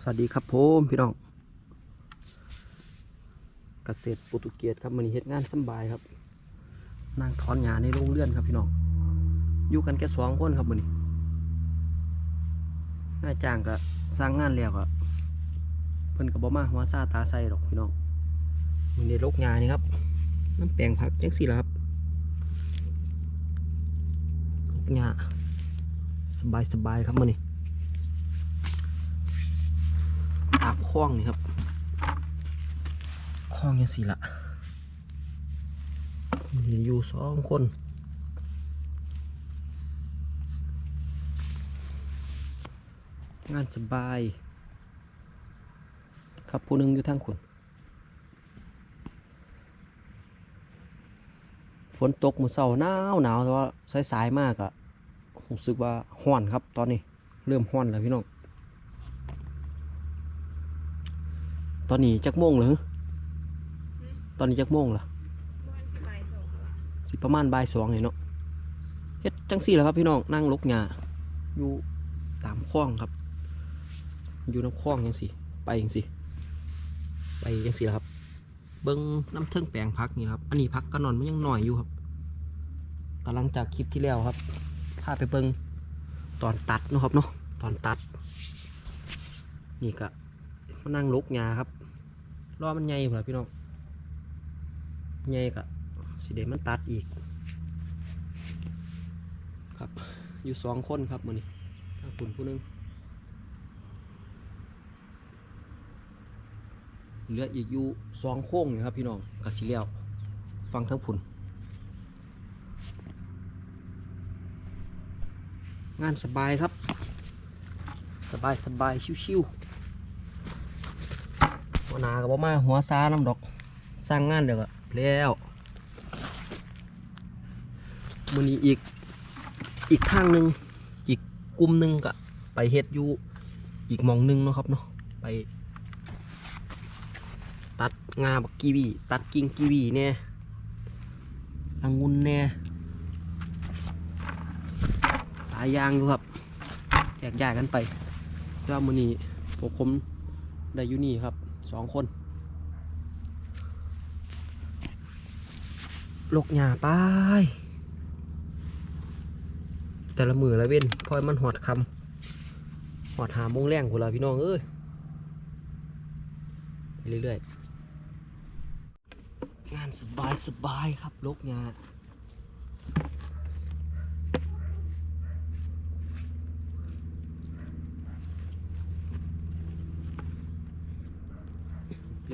สวัสดีครับผมพี่น้องเกษตรโปรตุเกสครับมันนี้เฮ็ดงานสบายครับนั่งถอนหญ้าในโรงเรือนครับพี่น้องอยู่กันแค่สองคนครับมันนี้นายจ้างก็สร้างงานแล้วก็เพิ่นก็บ่มาหัวซาตาใส่หรอกพี่น้องมันได้ลกหญ้านี่ครับน้ำแปลงผักจังสี่ละครับลกหญ้าสบายสบายครับมันนี้ อาบค ล้องนี่ครับคล้องยังสีละมีอยู่สองคนงานสบาย ครับผู้หนึงอยู่ทางขุนฝนตกมือเศร้าหนาวหนาวแต่ว่าสายๆมากอะรู้สึกว่าห้อนครับตอนนี้ เริ่มห้อนแล้วพี่น้อง ตอนนี้จักโมงเหรือตอนนี้จักโมงเหรอสิประมาณบ่ายสองเลยเนาะเฮ็ดจังสี่แหละครับพี่น้องนั่งลกหญ้าอยู่ตามคลองครับ อยู่น้ำคลองจังสี่ไปจังสี่ไปจังสี่แหละครับ เบิ้งน้ำเทิงแปลงพักนี่ครับ อันนี้พักก็นอนมันยังหน่อยอยู่ครับกำลังจากคลิปที่แล้วครับพาไปเบิ้งตอนตัดเนาะครับเนาะตอนตัด นี่ก็ มานั่งลุกหญ้าครับรอมันใหญ่เหรอพี่น้องใหญ่กะสิเดมันตัดอีก ครับ อยู่สองคนครับมือนี้ทางคุณผู้หนึงเหลืออีกอยู่สองโค้งนี่ครับพี่น้องกัสิเลียวฟังทั้งผุนงานสบายครับ สบายสบายชิวๆ หนากับบ่มาหัวซาน้ำดอก สร้างงานเดี๋ยวก็แล้วมือนี้อีกอีกทางหนึ่งอีกกลุ่มหนึ่งก็ไปเฮ็ดอยู่อีกมองหนึ่งเนาะครับเนาะไปตัดงาบักกีวีตัดกิ่งกีวีเนี่ยองุ่นเนี่ยหลายยางอยู่ครับแยกย้ายกันไปแล้วมือนี้ผมได้อยู่นี่ครับ สองคน ลกหญ้าไปแต่ละมือละเว้นพอยมันหอดคำหอดหามงแรงกูละพี่น้องเอ้ยไปเรื่อยๆ งานสบายสบายครับลกหญ้า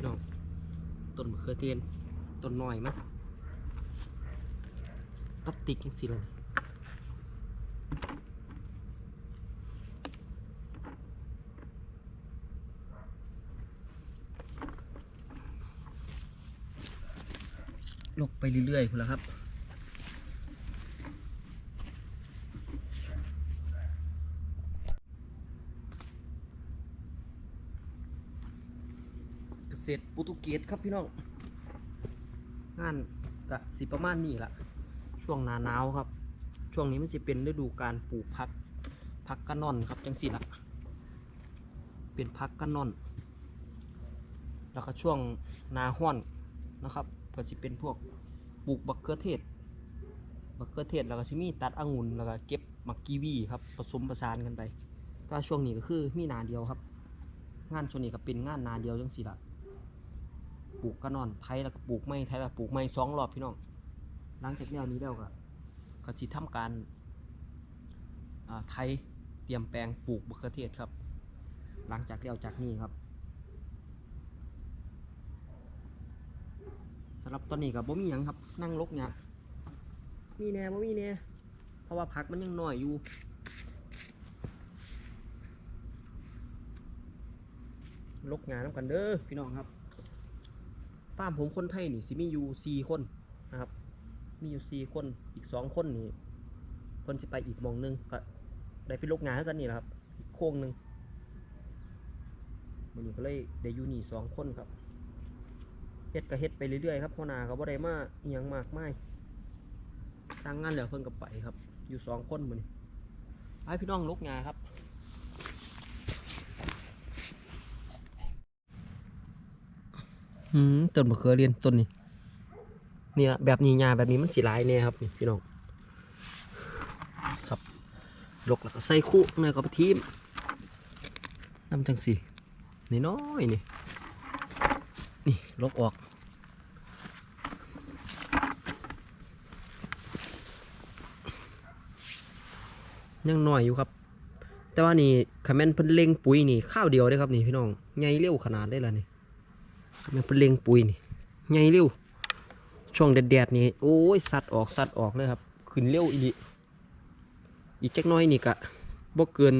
นอง ต้นมะเขือเทศต้นน้อยมั้ยพลาสติกยังสิเลยลกไปเรื่อยๆคุณละครับ เกษตรโปรตุเกสครับพี่น้องงานกะสิประมาณนี้ละช่วงหนาหนาวครับ ช่วงนี้มันสิเป็นฤดูการปลูกพักพักกะนอนครับจังสิละเป็นพักกะนอน แล้วก็ช่วงนาห้อนนะครับ ก็สิเป็นพวกปลูกบักเขือเทศบักเขือเทศแล้วก็สิมีตัดองุ่นแล้วก็เก็บมักกีวีครับผสมประสานกันไป ก็ช่วงนี้ก็คือมีนาเดียวครับ งานช่วงนี้ก็เป็นงานนาเดียวจังสิละ ปลูกกระนอนไทยแล้วก็ปลูกไม้ไทยแล้วก็ปลูกไม้สองรอบพี่น้องหลังจากแล้วนี้แล้วก็ก็จิทำการอ่าไทยเตรียมแปลงปลูกมะเขือเทศครับ หลังจากแล้วจากนี้ครับสำหรับตอนนี้กับบ่มีหยังครับ นั่งลกเนี่ยมีแน่บ่มีแน่เพราะว่าพักมันยังน้อยอยู่ลกงานน้ำกันเด้อพี่น้องครับฟาร์มผมคนไทยนี่สิมีอยู่สี่คนนะครับ มีอยู่สี่คนอีกสองคนนี่เพิ่นสิไปอีกมองหนึงก็ได้ไปลกงานกันนี่แหละครับ อีกโค้งหนึ่งวันนี้ก็เลยได้อยู่นี่สองคนครับเฮ็ดก็เฮ็ดไปเรื่อยๆครับหัวหน้าก็บ่ได้มาอียังมากมายสร้างงานแล้วเพิ่นก็ไปครับ อยู่สองคนมื้อนี้ไปพี่น้องลกงานครับ อืม ต้นมะเขือเรียนต้นนี้นี่ยแบบนี้หญ้าแบบนี้มันสิหลายแน่ครับพี่น้องครับลกแล้วก็ใส่คู่เนื้อกับทีมน้ำจังสีนี่น้อยนี่นี่ลกออกยังหน้อยอยู่ครับ แต่ว่านี่คาแมนเพิ่นเล็งปุ๋ยนี่ข้าวเดียวได้ครับนี่พี่น้องใหญ่เร็วขนาดได้ละนี่ มนเพิ่นเลงปุยนี่ใหญ่เร็ว ช่วงแดดๆนี่โอ้ยสัดออกสัดออกเลยครับ ขึ้นเร็วอีหลีอีกจักน้อยนี่กะบ่เกิน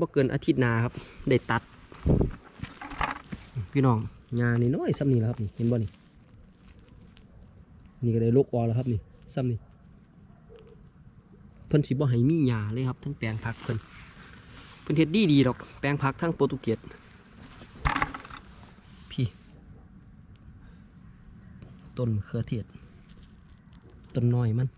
บ่เกินอาทิตย์นาครับ ได้ตัด พี่น้องงานนี่น้อยซ้ำนี่แล้วครับนี่เห็นบ่นี่นี่ก็ได้ลูกออกแล้วครับนี่ซ้ำนี่เพิ่นสิบ่ให้มีหญ้าเลยครับทั้งแปลงผักเพิ่นเพิ่นเฮ็ดดีดีดอกแปลงผักทั้งโปรตุเกสพี่ ต้นเขือเทศต้นน้อยมัน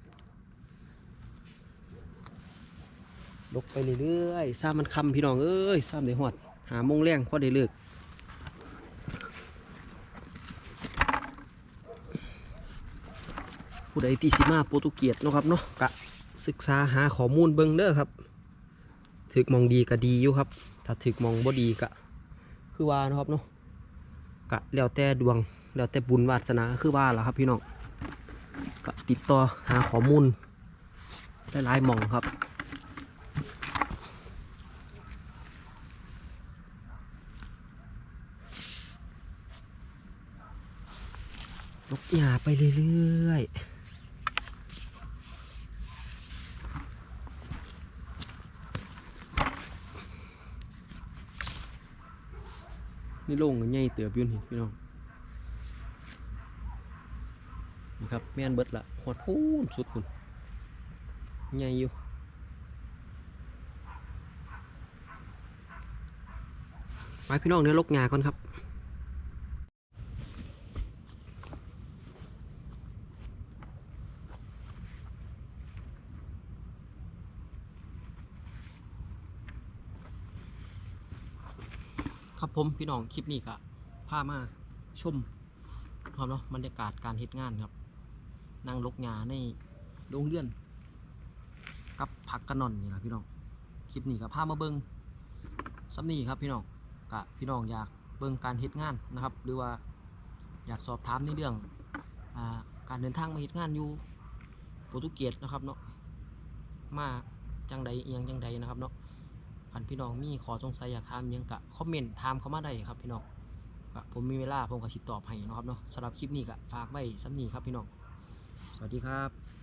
ลกไปเรื่อยๆซ้ามันคำพี่น้องเอ้ยซ้ำได้ฮอด หามงแรงพอได้เลิกผู้ใดที่สิมาโปรตุเกสเนาะครับเนาะกะศึกษาหาข้อมูลเบิ่งเด้อครับถึกมองดีก็ดีอยู่ครับ ถ้าถึกมองบ่ดีก็คือว่านะครับเนาะก็แล้วแต่ดวง แล้วแต่บุญวาสนาคือว่าแล่ะครับพี่น้องก็ติดต่อหาข้อมูลหลายๆหม่องครับลกหญ้าไปเรื่อยๆนี่โล่งกันใหญ่เตือบยุ่นพี่น้องนะ ครับแม่นเบิดละหอดพูนสุดคุณใหญ่อยู่ไปพี่น้องเดี๋ยลกงาก่อนครับครับผมพี่น้องคลิปนี้ก็พามาชมครับเนาะบรรยากาศการเฮ็ดงานครับ นั่งลกงาในโรงเรือน กับผักกระนอนนี่แหละพี่น้องคลิปนี้ก็พามาเบิงซ้ำนี่ครับพี่น้องกะพี่น้องอยากเบิงการเฮ็ดงานนะครับ หรือว่าอยากสอบถามในเรื่องอาการเดินทางมาเฮ็ดงานอยู่โปรตุเกสนะครับเนาะมาจังใดเอียงจังใดนะครับเนาะคันพี่น้องมีขอสงสัยอยากถามยังกะคอมเมนต์ถามเข้ามาได้ครับพี่น้องผมมีเวลาผมก็สิดตอบให้นะครับเนาะสำหรับคลิปนี้ก็ฝากไว้สำนีครับพี่น้อง สวัสดีครับ